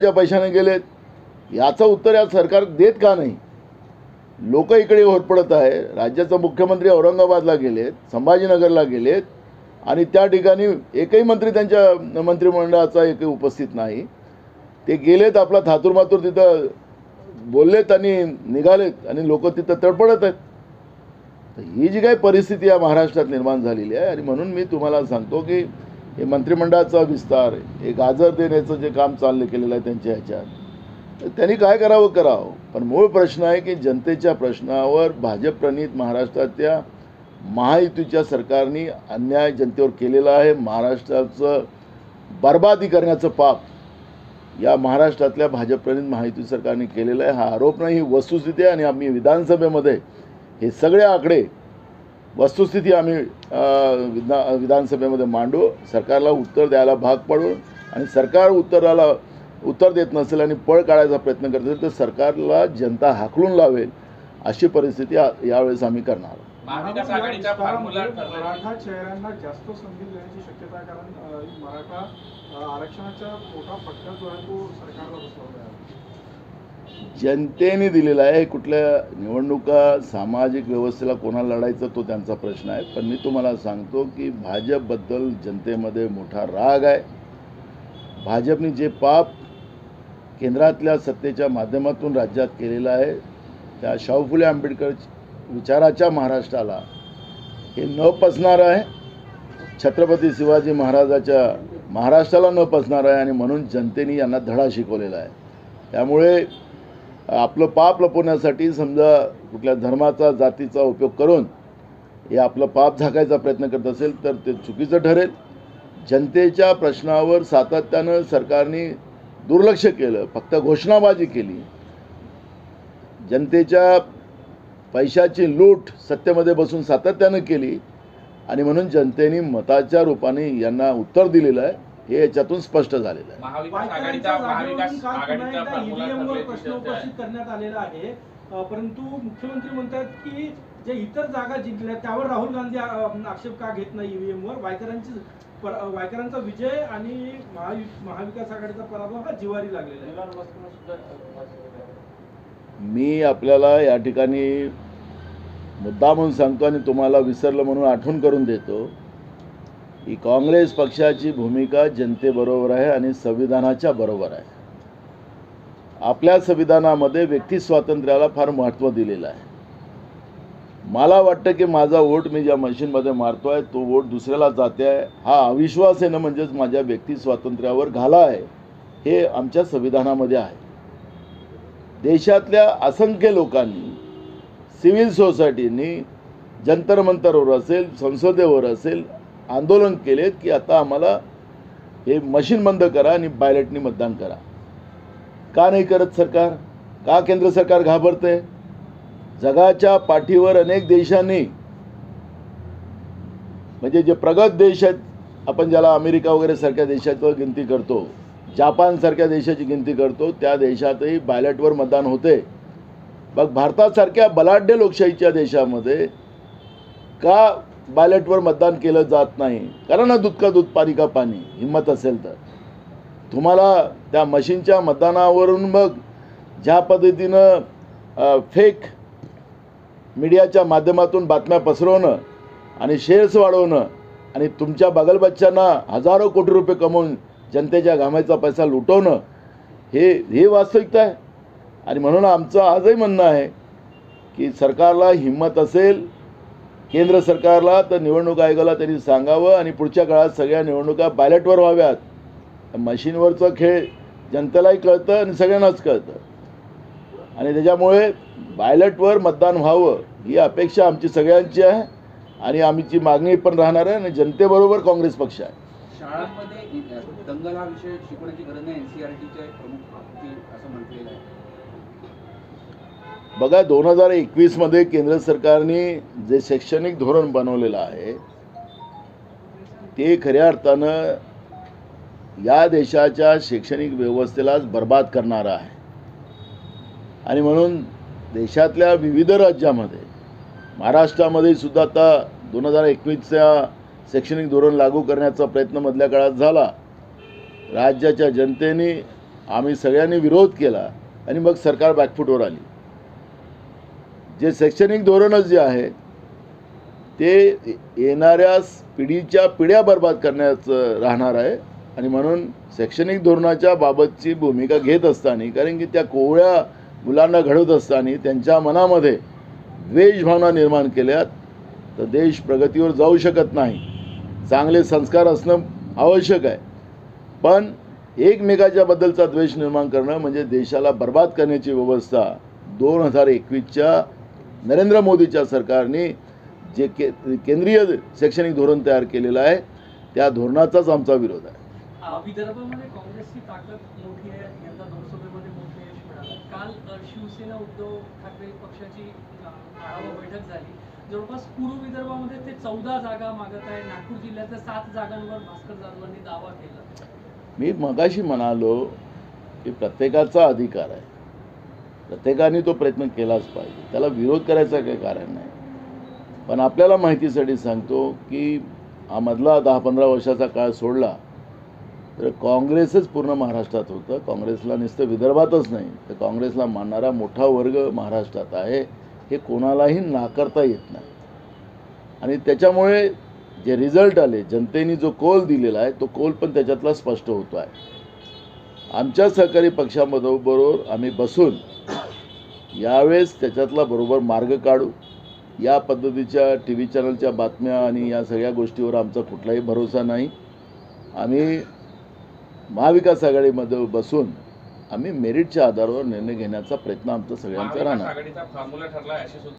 ज्या पैशाने गेलेत याचं उत्तर या सरकार देत का नाही? लोक इकडे होरपडत आहे राज्याचा मुख्यमंत्री औरंगाबादला गेलेत संभाजीनगरला गेलेत आणि त्या ठिकाणी एकही मंत्री त्यांच्या मंत्रिमंडळाचा एकही उपस्थित नाही. ते गेलेत आपला थातुरमातूर तिथं बोललेत आणि निघालेत आणि लोक तिथं तडपडत आहेत. तर ही जी काही परिस्थिती या महाराष्ट्रात निर्माण झालेली आहे आणि म्हणून मी तुम्हाला सांगतो की हे मंत्रिमंडळाचा विस्तार हे गाजर देण्याचं जे काम चाललं केलेलं आहे त्यांच्या ह्याच्यात. तर त्यांनी काय करावं करावं? पण मूळ प्रश्न आहे की जनतेच्या प्रश्नावर भाजप प्रणित महाराष्ट्रातल्या महायुतीच्या सरकारने अन्याय जनतेवर केलेला आहे. महाराष्ट्राचं बर्बादी करण्याचं पाप या महाराष्ट्रातल्या भाजपप्रणित महायुती सरकारने केलेलं आहे. हा आरोप नाही ही वस्तुस्थिती आहे आणि आम्ही विधानसभेमध्ये हे सगळे आकडे वस्तुस्थिती आम्ही विधा विधानसभेमध्ये मांडू. सरकारला उत्तर द्यायला भाग पाडू आणि सरकार उत्तराला उत्तर देत नसेल आणि पळ काढायचा प्रयत्न करत असेल तर सरकारला जनता हाकलून लावेल अशी परिस्थिती यावेळेस आम्ही करणार. महाविकास आघाडीचा फॉर्म्युला मराठा चेहऱ्यांना जास्त संधी देण्याची शक्यता कारण मराठा अ, आरक्षणाचा मोठा फटका जो आहे तो सरकारला बसवला आहे. जनतेने दिलेला आहे. कुठल्या निवडणुका सामाजिक व्यवस्थेला कोणाला लढायचं तो त्यांचा प्रश्न आहे. पण मी तुम्हाला सांगतो की भाजपबद्दल जनतेमध्ये मोठा राग आहे. भाजपने जे पाप केंद्रातल्या सत्तेच्या माध्यमातून राज्यात केलेलं आहे त्या शाहू फुले आंबेडकर विचाराच्या महाराष्ट्राला हे न पसणार आहे. छत्रपती शिवाजी महाराजाच्या महाराष्ट्राला न पसणार आहे आणि म्हणून जनतेने यांना धडा शिकवलेला आहे. त्यामुळे आपलं पाप लपवण्यासाठी समजा कुठल्या धर्माचा जातीचा उपयोग करून हे आपलं पाप झाकायचा प्रयत्न करत असेल तर ते चुकीचं ठरेल. जनतेच्या प्रश्नावर सातत्यानं सरकारने दुर्लक्ष केलं फक्त घोषणाबाजी केली. जनतेच्या पैशाची लूट सत्तेमध्ये बसून सातत्यानं केली आणि म्हणून जनतेने मताच्या रूपाने यांना उत्तर दिलेलं आहे. हे याच्यातून स्पष्ट झालेलं आहे. महाविकास आघाडीचा महाविकास आघाडीचा प्रश्न. उपस्थित करण्यात आलेला आहे. परंतु मुख्यमंत्री म्हणतात की जे इतर जागा जिंकल्या त्यावर राहुल गांधी आक्षेप का घेत नाही ईव्हीएम वर? वायकरांची वायकरांचा विजय आणि महाविकास आघाडीचा पराभव हा जिवारी लागलेला आहे. मी आपल्याला या ठिकाणी मुद्दा म्हणून सांगतो आणि तुम्हाला विसरलं म्हणून आठवण करून देतो. ही काँग्रेस पक्षाची भूमिका जनतेबरोबर आहे आणि संविधानाच्या बरोबर आहे. आपल्या संविधानामध्ये व्यक्ती स्वातंत्र्याला फार महत्त्व दिलेलं आहे. मला वाटतं की माझा वोट मी ज्या मशीनमध्ये मारतो आहे तो वोट दुसऱ्याला जाते आहे. हा अविश्वास येणं म्हणजेच माझ्या व्यक्ती स्वातंत्र्यावर घाला आहे. हे आमच्या संविधानामध्ये आहे. देशातल्या असंख्य लोकांनी सिव्हिल सोसायटीनी जंतरमंतरवर असेल संसदेवर असेल आंदोलन केलेत की आता आम्हाला हे मशीन बंद करा आणि बायलेटनी मतदान करा. का नाही करत सरकार? का केंद्र सरकार घाबरते जगाच्या पाठीवर अनेक देशांनी म्हणजे जे प्रगत देश आहेत आपण ज्याला अमेरिका वगैरे सारख्या देशाचं गिनती करतो जापानसारख्या देशाची गिनती करतो त्या देशातही बॅलेटवर मतदान होते मग भारतासारख्या बलाढ्य लोकशाहीच्या देशामध्ये का बॅलेटवर मतदान केलं जात नाही. कारण ना दूध का दूध पाणी का पाणी हिंमत असेल तर. तुम्हाला त्या मशीनच्या मतदानावरून मग ज्या पद्धतीनं फेक मीडियाच्या माध्यमातून बातम्या पसरवणं आणि शेअर्स वाढवणं आणि तुमच्या बगलबच्च्यांना हजारो कोटी रुपये कमवून जनतेच्या घामाचा पैसा लुटवणं हे हे वास्तविकता आहे. आणि म्हणून आमचं आजही म्हणणं आहे की सरकारला हिंमत असेल केंद्र सरकारला तर निवडणूक आयोगाला त्यांनी सांगावं आणि पुढच्या काळात सगळ्या निवडणुका बॅलेटवर व्हाव्यात. मशीनवरचं खेळ जनतेलाही कळतं आणि सगळ्यांनाच कळतं. आणि त्याच्यामुळे बॅलेटवर मतदान व्हावं ही अपेक्षा आमची सगळ्यांची आहे आणि आमची मागणी पण राहणार आहे आणि जनतेबरोबर काँग्रेस पक्ष आहे. शाळांमध्ये दंगल हा विषय शिकवण्याची गरज नाही एनसीआरटीचे प्रमुख असं म्हटलेलं आहे. बघा दोन हजार एकवीसमध्ये केंद्र सरकारने जे शैक्षणिक धोरण बनवलेलं आहे ते खऱ्या अर्थानं या देशाच्या शैक्षणिक व्यवस्थेलाच बर्बाद करणारं आहे. आणि म्हणून देशातल्या विविध राज्यामध्ये महाराष्ट्रामध्ये सुद्धा आता दोन हजार एकवीसच्या शैक्षणिक धोरण लागू करण्याचा प्रयत्न मधल्या काळात झाला. राज्याच्या जनतेने आम्ही सगळ्यांनी विरोध केला आणि मग सरकार बॅकफुटवर आली. जे शैक्षणिक धोरणच जे आहे ते येणाऱ्या पिढीच्या पिढ्या बर्बाद करण्याचं राहणार आहे. आणि म्हणून शैक्षणिक धोरणाच्या बाबतची भूमिका घेत असताना कारण की त्या कोवळ्या मुलांना घडवत असताना त्यांच्या मनामध्ये द्वेष भावना निर्माण केल्यात तर देश प्रगतीवर जाऊ शकत नाही. चांगले संस्कार असणं आवश्यक आहे. पण एकमेकाच्याबद्दलचा द्वेष निर्माण करणं म्हणजे देशाला बर्बाद करण्याची व्यवस्था दोन हजार एकवीसच्या नरेंद्र मोदीच्या सरकारने जे के केंद्रीय शैक्षणिक धोरण तयार केलेलं आहे त्या धोरणाचाच आमचा विरोध आहे. अ, विदर्भामध्ये काँग्रेसची ताकद मोठी आहे यंदा लोकसभेमध्ये मोठं यश मिळालं. काल अ, शिवसेना उद्धव ठाकरे पक्षाची अ, आढावा बैठक झाली. जवळपास पूर्व विदर्भामध्ये ते चौदा जागा मागत आहे. नागपूर जिल्ह्यातल्या सात जागांवर भास्कर जाधवांनी दावा केला. मी मगाशी म्हणालो की प्रत्येकाचा अधिकार आहे. प्रत्येकाने तो प्रयत्न केलाच पाहिजे. त्याला विरोध करायचं काही कारण नाही. पण आपल्याला माहितीसाठी सांगतो की हा मधला दहा पंधरा वर्षाचा काळ सोडला तर काँग्रेसच पूर्ण महाराष्ट्रात होतं. काँग्रेसला नुसतं विदर्भातच नाही तर काँग्रेसला मानणारा मोठा वर्ग महाराष्ट्रात आहे हे कोणालाही नाकारता येत नाही. आणि त्याच्यामुळे जे रिझल्ट आले जनतेने जो कोल दिलेला आहे तो कोल पण त्याच्यातला स्पष्ट होतो आहे आमच्या सहकारी पक्षाबरोबर आम्ही बसून यावेळेस त्याच्यातला बरोबर मार्ग काढू. या पद्धतीच्या टी व्ही चॅनलच्या बातम्या आणि या सगळ्या गोष्टीवर आमचा कुठलाही भरोसा नाही. आम्ही महाविकास आघाडीमध्ये बसून आम्ही मेरिटच्या आधारावर निर्णय घेण्याचा प्रयत्न आमचा सगळ्यांचा राहणार.